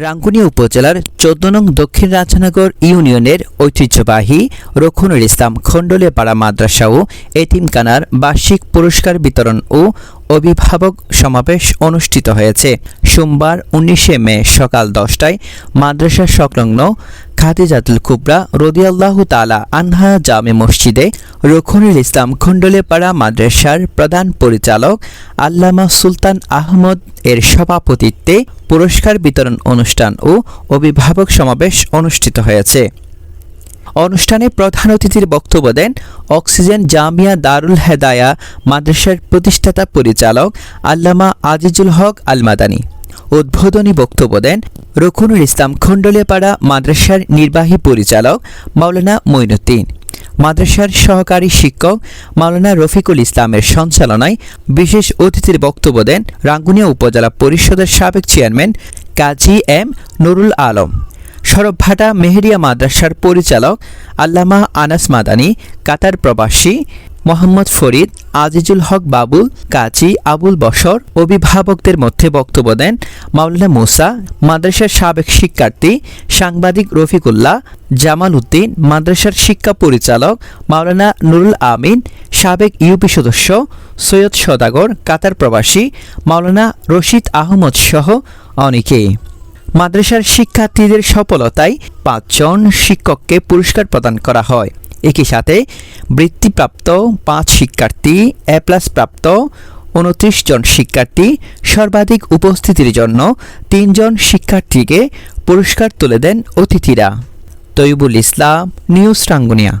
রাঙ্গুনিয়া উপজেলার চোদ্দ নং দক্ষিণ রাজনগর ইউনিয়নের ঐতিহ্যবাহী রক্ষণুল ইসলাম খণ্ডলেপাড়া মাদ্রাসা ও এতিমখানার বার্ষিক পুরস্কার বিতরণ ও অভিভাবক সমাবেশ অনুষ্ঠিত হয়েছে। সোমবার উনিশে মে সকাল দশটায় মাদ্রাসা সংলগ্ন খাদিজাতুল কুবরা রদিয়াল্লাহু তালা আনহা জামে মসজিদে রক্ষণুল ইসলাম খণ্ডলেপাড়া মাদ্রাসার প্রধান পরিচালক আল্লামা সুলতান আহমদ এর সভাপতিত্বে পুরস্কার বিতরণ অনুষ্ঠান ও অভিভাবক সমাবেশ অনুষ্ঠিত হয়েছে। অনুষ্ঠানে প্রধান অতিথির বক্তব্য দেন অক্সিজেন জামিয়া দারুল হেদায়া মাদ্রাসার প্রতিষ্ঠাতা পরিচালক আল্লামা আজিজুল হক আল মাদানী উদ্বোধনী বক্তব্য দেন রকুনুল ইসলাম খণ্ডলিয়াপাড়া মাদ্রাসার নির্বাহী পরিচালক মাওলানা মঈনুদ্দিন মাদ্রাসার সহকারী শিক্ষক মাওলানা রফিকুল ইসলামের সঞ্চালনায় বিশেষ অতিথির বক্তব্য দেন রাঙ্গুনিয়া উপজেলা পরিষদের সাবেক চেয়ারম্যান কাজী এম নুরুল আলম। সরবভাটা মেহেরিয়া মাদ্রাসার পরিচালক আল্লামা আনাস মাদানী, কাতার প্রবাসী মোহাম্মদ ফরিদ, আজিজুল হক বাবুল কাজী আবুল বশর অভিভাবকদের মধ্যে বক্তব্য দেন মাওলানা মুসা, মাদ্রাসার সাবেক শিক্ষার্থী সাংবাদিক রফিকুল্লাহ, জামাল উদ্দিন, মাদ্রাসার শিক্ষা পরিচালক মাওলানা নুরুল আমিন, সাবেক ইউপি সদস্য সৈয়দ সদাগর, কাতার প্রবাসী মাওলানা রশিদ আহমদ সহ অনেকেই মাদ্রাসার শিক্ষার্থীদের সফলতায় পাঁচজন শিক্ষককে পুরস্কার প্রদান করা হয়। একই সাথে বৃত্তিপ্রাপ্ত পাঁচ শিক্ষার্থী, এ প্লাস প্রাপ্ত উনত্রিশ জন শিক্ষার্থী, সর্বাধিক উপস্থিতির জন্য তিনজন শিক্ষার্থীকে পুরস্কার তুলে দেন অতিথিরা। তৈবুল ইসলাম, নিউজ রাঙ্গুনিয়া।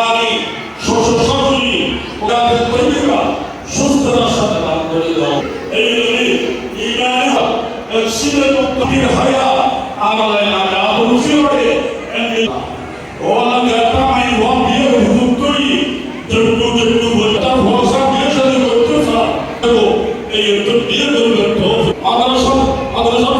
السنة الطهيرة على العاب الفرد ولم يطمع وابيه الدنيا جنب جنب وطن وصف يشهد الوطفة এই দুর্নীতি দুর্গত মাদ্রাসা মাদ্রাসা